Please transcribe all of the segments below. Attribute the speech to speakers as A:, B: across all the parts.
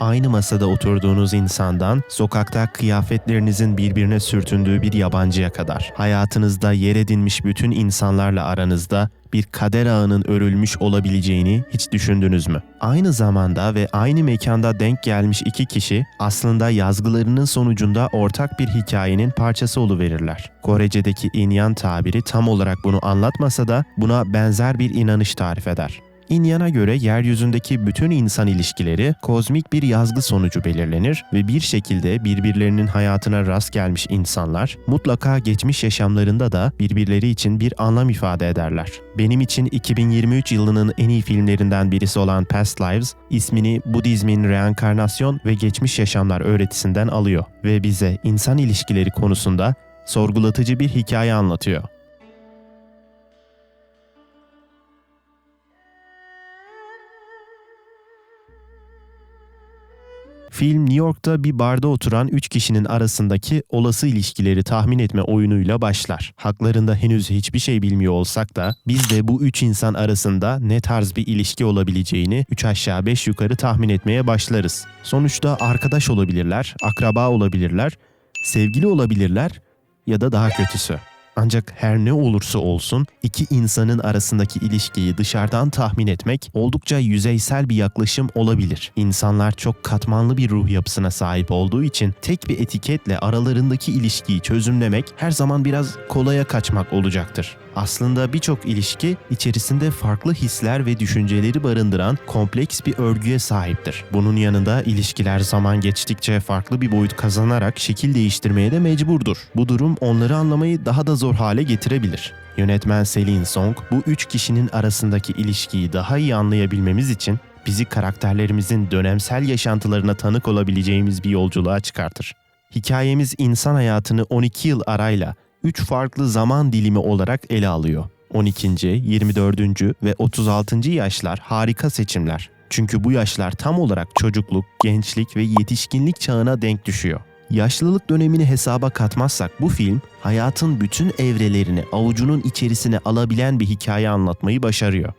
A: aynı masada oturduğunuz insandan, sokakta kıyafetlerinizin birbirine sürtündüğü bir yabancıya kadar, hayatınızda yer edinmiş bütün insanlarla aranızda bir kader ağının örülmüş olabileceğini hiç düşündünüz mü? Aynı zamanda ve aynı mekanda denk gelmiş iki kişi aslında yazgılarının sonucunda ortak bir hikayenin parçası oluverirler. Korece'deki inyan tabiri tam olarak bunu anlatmasa da buna benzer bir inanış tarif eder. İnyan'a göre yeryüzündeki bütün insan ilişkileri kozmik bir yazgı sonucu belirlenir ve bir şekilde birbirlerinin hayatına rast gelmiş insanlar mutlaka geçmiş yaşamlarında da birbirleri için bir anlam ifade ederler. Benim için 2023 yılının en iyi filmlerinden birisi olan Past Lives ismini Budizmin reenkarnasyon ve geçmiş yaşamlar öğretisinden alıyor ve bize insan ilişkileri konusunda sorgulatıcı bir hikaye anlatıyor. Film New York'ta bir barda oturan 3 kişinin arasındaki olası ilişkileri tahmin etme oyunuyla başlar. Haklarında henüz hiçbir şey bilmiyor olsak da biz de bu 3 insan arasında ne tarz bir ilişki olabileceğini 3 aşağı 5 yukarı tahmin etmeye başlarız. Sonuçta arkadaş olabilirler, akraba olabilirler, sevgili olabilirler ya da daha kötüsü. Ancak her ne olursa olsun iki insanın arasındaki ilişkiyi dışarıdan tahmin etmek oldukça yüzeysel bir yaklaşım olabilir. İnsanlar çok katmanlı bir ruh yapısına sahip olduğu için tek bir etiketle aralarındaki ilişkiyi çözümlemek her zaman biraz kolaya kaçmak olacaktır. Aslında birçok ilişki içerisinde farklı hisler ve düşünceleri barındıran kompleks bir örgüye sahiptir. Bunun yanında ilişkiler zaman geçtikçe farklı bir boyut kazanarak şekil değiştirmeye de mecburdur. Bu durum onları anlamayı daha da zor hale getirebilir. Yönetmen Selin Song bu üç kişinin arasındaki ilişkiyi daha iyi anlayabilmemiz için bizi karakterlerimizin dönemsel yaşantılarına tanık olabileceğimiz bir yolculuğa çıkartır. Hikayemiz insan hayatını 12 yıl arayla 3 farklı zaman dilimi olarak ele alıyor. 12. 24. ve 36. yaşlar harika seçimler. Çünkü bu yaşlar tam olarak çocukluk, gençlik ve yetişkinlik çağına denk düşüyor. Yaşlılık dönemini hesaba katmazsak bu film hayatın bütün evrelerini avucunun içerisine alabilen bir hikaye anlatmayı başarıyor.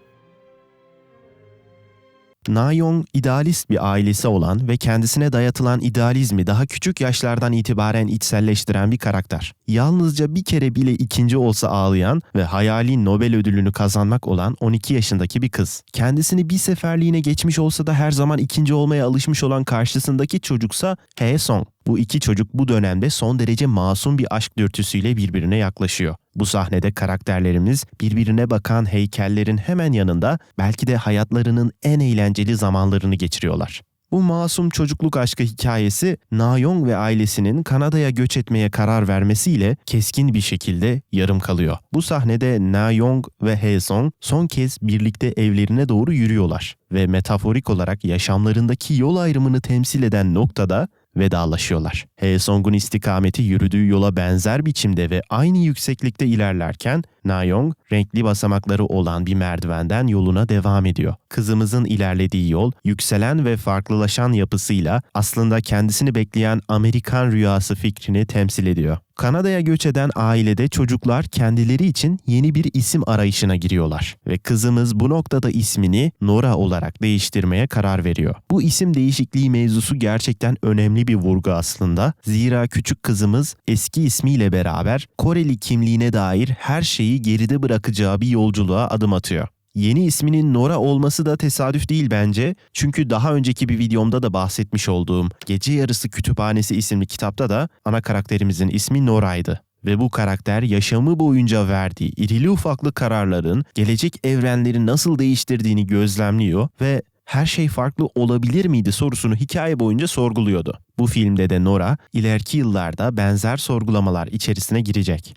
A: Na-Yong idealist bir ailesi olan ve kendisine dayatılan idealizmi daha küçük yaşlardan itibaren içselleştiren bir karakter. Yalnızca bir kere bile ikinci olsa ağlayan ve hayali Nobel ödülünü kazanmak olan 12 yaşındaki bir kız. Kendisini bir seferliğine geçmiş olsa da her zaman ikinci olmaya alışmış olan karşısındaki çocuksa Hae Song. Bu iki çocuk bu dönemde son derece masum bir aşk dürtüsüyle birbirine yaklaşıyor. Bu sahnede karakterlerimiz birbirine bakan heykellerin hemen yanında belki de hayatlarının en eğlenceli zamanlarını geçiriyorlar. Bu masum çocukluk aşkı hikayesi Na-Yong ve ailesinin Kanada'ya göç etmeye karar vermesiyle keskin bir şekilde yarım kalıyor. Bu sahnede Na-Yong ve Hae-song son kez birlikte evlerine doğru yürüyorlar ve metaforik olarak yaşamlarındaki yol ayrımını temsil eden noktada vedalaşıyorlar. Hae-song'un istikameti yürüdüğü yola benzer biçimde ve aynı yükseklikte ilerlerken Na-yong renkli basamakları olan bir merdivenden yoluna devam ediyor. Kızımızın ilerlediği yol yükselen ve farklılaşan yapısıyla aslında kendisini bekleyen Amerikan rüyası fikrini temsil ediyor. Kanada'ya göç eden ailede çocuklar kendileri için yeni bir isim arayışına giriyorlar ve kızımız bu noktada ismini Nora olarak değiştirmeye karar veriyor. Bu isim değişikliği mevzusu gerçekten önemli bir vurgu aslında. Zira küçük kızımız eski ismiyle beraber Koreli kimliğine dair her şeyi geride bırakacağı bir yolculuğa adım atıyor. Yeni isminin Nora olması da tesadüf değil bence. Çünkü daha önceki bir videomda da bahsetmiş olduğum Gece Yarısı Kütüphanesi isimli kitapta da ana karakterimizin ismi Nora'ydı. Ve bu karakter yaşamı boyunca verdiği irili ufaklı kararların gelecek evrenleri nasıl değiştirdiğini gözlemliyor ve her şey farklı olabilir miydi sorusunu hikaye boyunca sorguluyordu. Bu filmde de Nora ileriki yıllarda benzer sorgulamalar içerisine girecek.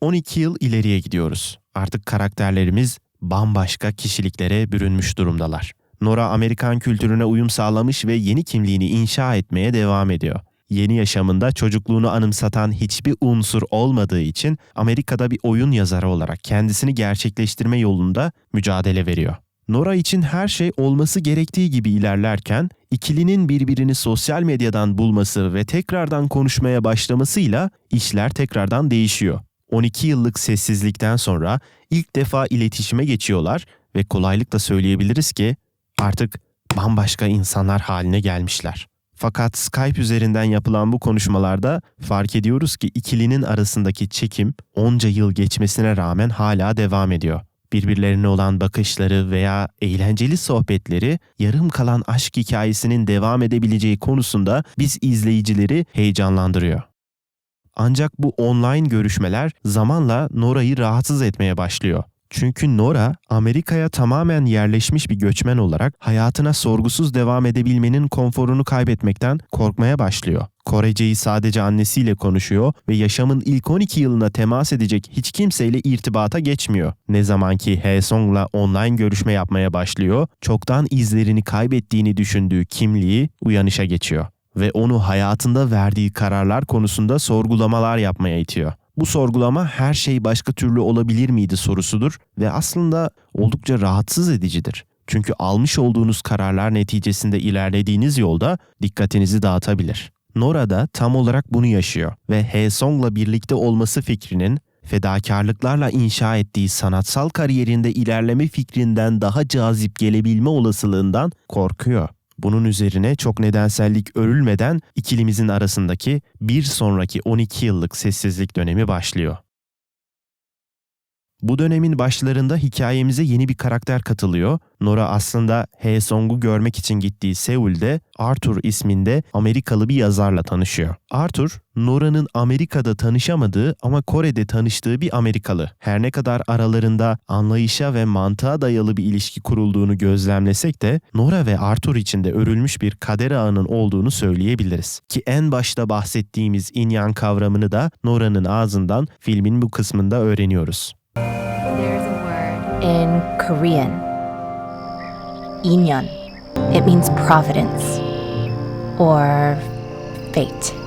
A: 12 yıl ileriye gidiyoruz. Artık karakterlerimiz bambaşka kişiliklere bürünmüş durumdalar. Nora Amerikan kültürüne uyum sağlamış ve yeni kimliğini inşa etmeye devam ediyor. Yeni yaşamında çocukluğunu anımsatan hiçbir unsur olmadığı için Amerika'da bir oyun yazarı olarak kendisini gerçekleştirme yolunda mücadele veriyor. Nora için her şey olması gerektiği gibi ilerlerken ikilinin birbirini sosyal medyadan bulması ve tekrardan konuşmaya başlamasıyla işler tekrardan değişiyor. 12 yıllık sessizlikten sonra ilk defa iletişime geçiyorlar ve kolaylıkla söyleyebiliriz ki artık bambaşka insanlar haline gelmişler. Fakat Skype üzerinden yapılan bu konuşmalarda fark ediyoruz ki ikilinin arasındaki çekim onca yıl geçmesine rağmen hala devam ediyor. Birbirlerine olan bakışları veya eğlenceli sohbetleri yarım kalan aşk hikayesinin devam edebileceği konusunda biz izleyicileri heyecanlandırıyor. Ancak bu online görüşmeler zamanla Nora'yı rahatsız etmeye başlıyor. Çünkü Nora, Amerika'ya tamamen yerleşmiş bir göçmen olarak hayatına sorgusuz devam edebilmenin konforunu kaybetmekten korkmaya başlıyor. Koreceyi sadece annesiyle konuşuyor ve yaşamın ilk 12 yılına temas edecek hiç kimseyle irtibata geçmiyor. Ne zaman ki Haesong'la online görüşme yapmaya başlıyor, çoktan izlerini kaybettiğini düşündüğü kimliği uyanışa geçiyor ve onu hayatında verdiği kararlar konusunda sorgulamalar yapmaya itiyor. Bu sorgulama her şey başka türlü olabilir miydi sorusudur ve aslında oldukça rahatsız edicidir. Çünkü almış olduğunuz kararlar neticesinde ilerlediğiniz yolda dikkatinizi dağıtabilir. Nora da tam olarak bunu yaşıyor ve Haesong'la birlikte olması fikrinin fedakarlıklarla inşa ettiği sanatsal kariyerinde ilerleme fikrinden daha cazip gelebilme olasılığından korkuyor. Bunun üzerine çok nedensellik örülmeden ikilimizin arasındaki bir sonraki 12 yıllık sessizlik dönemi başlıyor. Bu dönemin başlarında hikayemize yeni bir karakter katılıyor. Nora aslında Haesong'u görmek için gittiği Seul'de Arthur isminde Amerikalı bir yazarla tanışıyor. Arthur, Nora'nın Amerika'da tanışamadığı ama Kore'de tanıştığı bir Amerikalı. Her ne kadar aralarında anlayışa ve mantığa dayalı bir ilişki kurulduğunu gözlemlesek de Nora ve Arthur için de örülmüş bir kader ağının olduğunu söyleyebiliriz. Ki en başta bahsettiğimiz inyan kavramını da Nora'nın ağzından filmin bu kısmında öğreniyoruz.
B: There's a word.
C: In Korean, inyeon. It means providence or fate.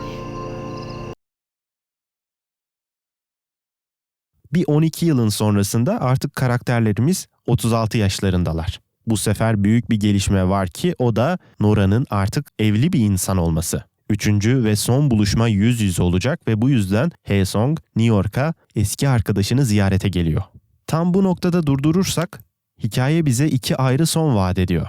A: Bir 12 yılın sonrasında artık karakterlerimiz 36 yaşlarındalar. Bu sefer büyük bir gelişme var ki o da Nora'nın artık evli bir insan olması. Üçüncü ve son buluşma yüz yüze olacak ve bu yüzden Haesong New York'a eski arkadaşını ziyarete geliyor. Tam bu noktada durdurursak hikaye bize iki ayrı son vaat ediyor.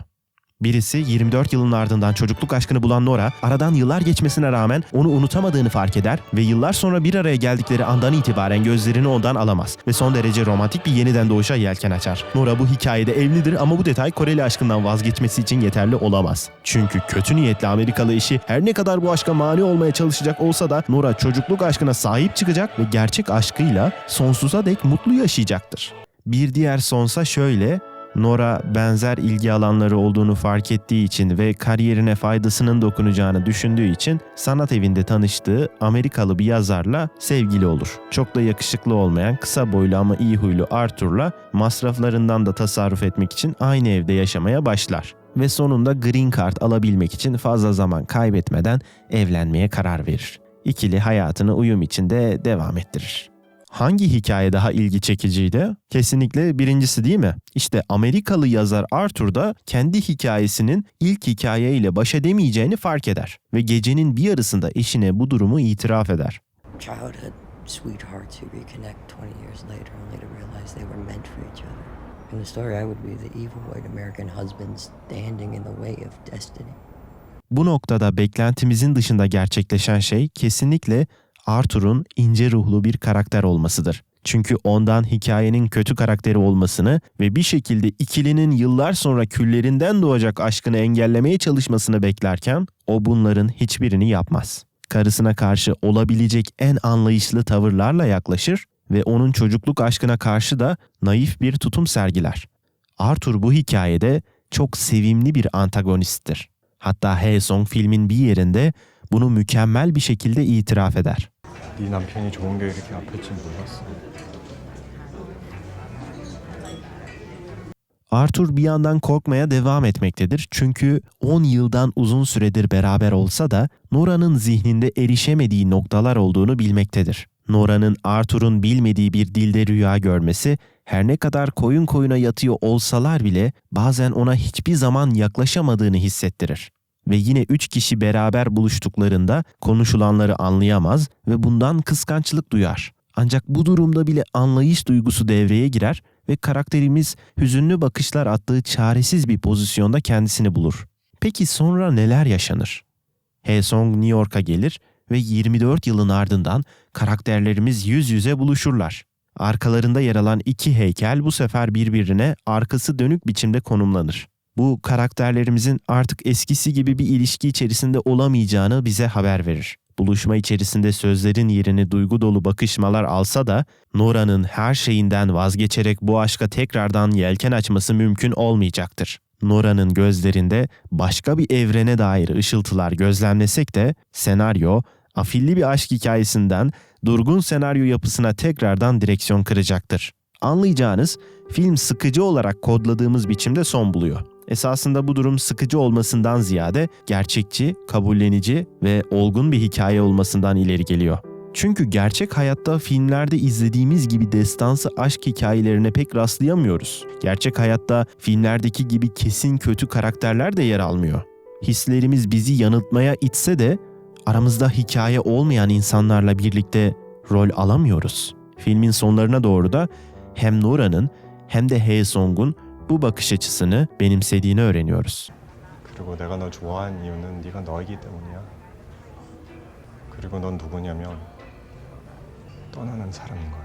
A: Birisi 24 yılın ardından çocukluk aşkını bulan Nora, aradan yıllar geçmesine rağmen onu unutamadığını fark eder ve yıllar sonra bir araya geldikleri andan itibaren gözlerini ondan alamaz ve son derece romantik bir yeniden doğuşa yelken açar. Nora bu hikayede evlidir ama bu detay Koreli aşkından vazgeçmesi için yeterli olamaz. Çünkü kötü niyetli Amerikalı eşi her ne kadar bu aşka mani olmaya çalışacak olsa da Nora çocukluk aşkına sahip çıkacak ve gerçek aşkıyla sonsuza dek mutlu yaşayacaktır. Bir diğer sonsa şöyle, Nora benzer ilgi alanları olduğunu fark ettiği için ve kariyerine faydasının dokunacağını düşündüğü için sanat evinde tanıştığı Amerikalı bir yazarla sevgili olur. Çok da yakışıklı olmayan kısa boylu ama iyi huylu Arthur'la masraflarından da tasarruf etmek için aynı evde yaşamaya başlar ve sonunda green card alabilmek için fazla zaman kaybetmeden evlenmeye karar verir. İkili hayatını uyum içinde devam ettirir. Hangi hikaye daha ilgi çekiciydi? Kesinlikle birincisi değil mi? İşte Amerikalı yazar Arthur da kendi hikayesinin ilk hikayeyle baş edemeyeceğini fark eder ve gecenin bir yarısında eşine bu durumu itiraf eder.
D: childhood sweethearts who reconnect 20 years later only to realize they were meant for each other. In the story, I would be the evil white American husband standing in the way of destiny.
A: Bu noktada beklentimizin dışında gerçekleşen şey kesinlikle Arthur'un ince ruhlu bir karakter olmasıdır. Çünkü ondan hikayenin kötü karakteri olmasını ve bir şekilde ikilinin yıllar sonra küllerinden doğacak aşkını engellemeye çalışmasını beklerken o bunların hiçbirini yapmaz. Karısına karşı olabilecek en anlayışlı tavırlarla yaklaşır ve onun çocukluk aşkına karşı da naif bir tutum sergiler. Arthur bu hikayede çok sevimli bir antagonisttir. Hatta Haesong filmin bir yerinde bunu mükemmel bir şekilde itiraf eder.
E: 네 남편이 좋은 게 이렇게 아플 줄 몰랐어.
A: Arthur bir yandan korkmaya devam etmektedir. Çünkü 10 yıldan uzun süredir beraber olsa da Nora'nın zihninde erişemediği noktalar olduğunu bilmektedir. Nora'nın Arthur'un bilmediği bir dilde rüya görmesi her ne kadar koyun koyuna yatıyor olsalar bile bazen ona hiçbir zaman yaklaşamadığını hissettirir. Ve yine üç kişi beraber buluştuklarında konuşulanları anlayamaz ve bundan kıskançlık duyar. Ancak bu durumda bile anlayış duygusu devreye girer ve karakterimiz hüzünlü bakışlar attığı çaresiz bir pozisyonda kendisini bulur. Peki sonra neler yaşanır? Hae-sung New York'a gelir ve 24 yılın ardından karakterlerimiz yüz yüze buluşurlar. Arkalarında yer alan iki heykel bu sefer birbirine arkası dönük biçimde konumlanır. Bu karakterlerimizin artık eskisi gibi bir ilişki içerisinde olamayacağını bize haber verir. Buluşma içerisinde sözlerin yerini duygu dolu bakışmalar alsa da Nora'nın her şeyinden vazgeçerek bu aşka tekrardan yelken açması mümkün olmayacaktır. Nora'nın gözlerinde başka bir evrene dair ışıltılar gözlemlesek de senaryo afilli bir aşk hikayesinden durgun senaryo yapısına tekrardan direksiyon kıracaktır. Anlayacağınız film sıkıcı olarak kodladığımız biçimde son buluyor. Esasında bu durum sıkıcı olmasından ziyade gerçekçi, kabullenici ve olgun bir hikaye olmasından ileri geliyor. Çünkü gerçek hayatta filmlerde izlediğimiz gibi destansı aşk hikayelerine pek rastlayamıyoruz. Gerçek hayatta filmlerdeki gibi kesin kötü karakterler de yer almıyor. Hislerimiz bizi yanıltmaya itse de aramızda hikaye olmayan insanlarla birlikte rol alamıyoruz. Filmin sonlarına doğru da hem Nora'nın hem de Hae-sung'un bu bakış açısını benimsediğini öğreniyoruz.
E: 그리고 내가 널 좋아한 이유는 네가 너이기 때문이야. 그리고 넌 누구냐면 떠나는 사람인 거야.